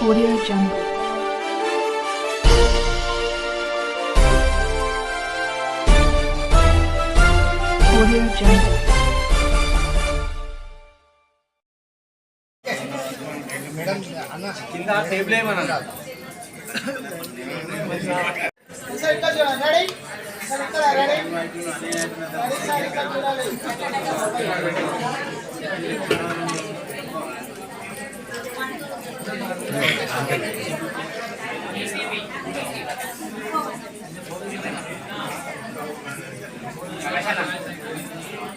Audio Jungle. Audio Jungle. కింద table ఏమన్నా sir ఇక్కడ చూడండి రెడీ సార్ ఇక్కడ రెడీ రెడీ సార్ ఇక్కడ చూడాలి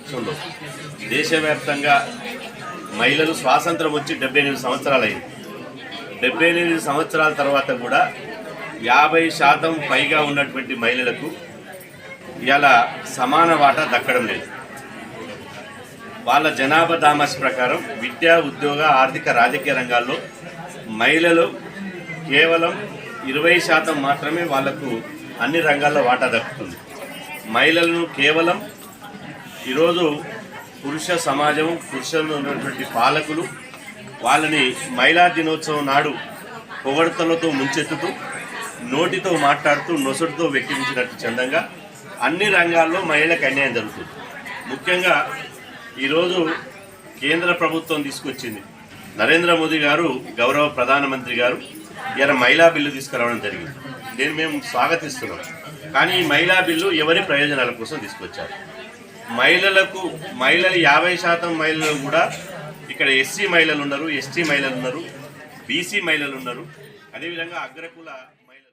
చూడు దేశవ్యాప్తంగా మహిళలు స్వాతంత్రం వచ్చి డెబ్బై ఎనిమిది సంవత్సరాలు అయింది డెబ్బై ఎనిమిది సంవత్సరాల తర్వాత కూడా యాభై శాతం పైగా ఉన్నటువంటి మహిళలకు ఇలా సమాన వాటా దక్కడం లేదు. వాళ్ళ జనాభా దామస్ ప్రకారం విద్యా ఉద్యోగ ఆర్థిక రాజకీయ రంగాల్లో మహిళలు కేవలం ఇరవై శాతం మాత్రమే వాళ్ళకు అన్ని రంగాల్లో వాటా దక్కుతుంది. మహిళలను కేవలం ఈరోజు పురుష సమాజం పురుషులు ఉన్నటువంటి పాలకులు వాళ్ళని మహిళా దినోత్సవం నాడు పొగడతలతో ముంచెత్తుతూ నోటితో మాట్లాడుతూ నొసటితో వ్యక్తించినట్టు చందంగా అన్ని రంగాల్లో మహిళలకు అన్యాయం జరుగుతుంది. ముఖ్యంగా ఈరోజు కేంద్ర ప్రభుత్వం తీసుకొచ్చింది. నరేంద్ర మోదీ గారు గౌరవ ప్రధానమంత్రి గారు ఇలా మహిళా బిల్లు తీసుకురావడం జరిగింది. దీన్ని మేము స్వాగతిస్తున్నాం. కానీ ఈ మహిళా బిల్లు ఎవరి ప్రయోజనాల కోసం తీసుకొచ్చారు? మహిళలకు మహిళలు యాభై శాతం మహిళలు కూడా ఇక్కడ ఎస్సీ మహిళలు ఉన్నారు ఎస్టీ మహిళలు ఉన్నారు బీసీ మహిళలు ఉన్నారు. అదేవిధంగా అగ్రకుల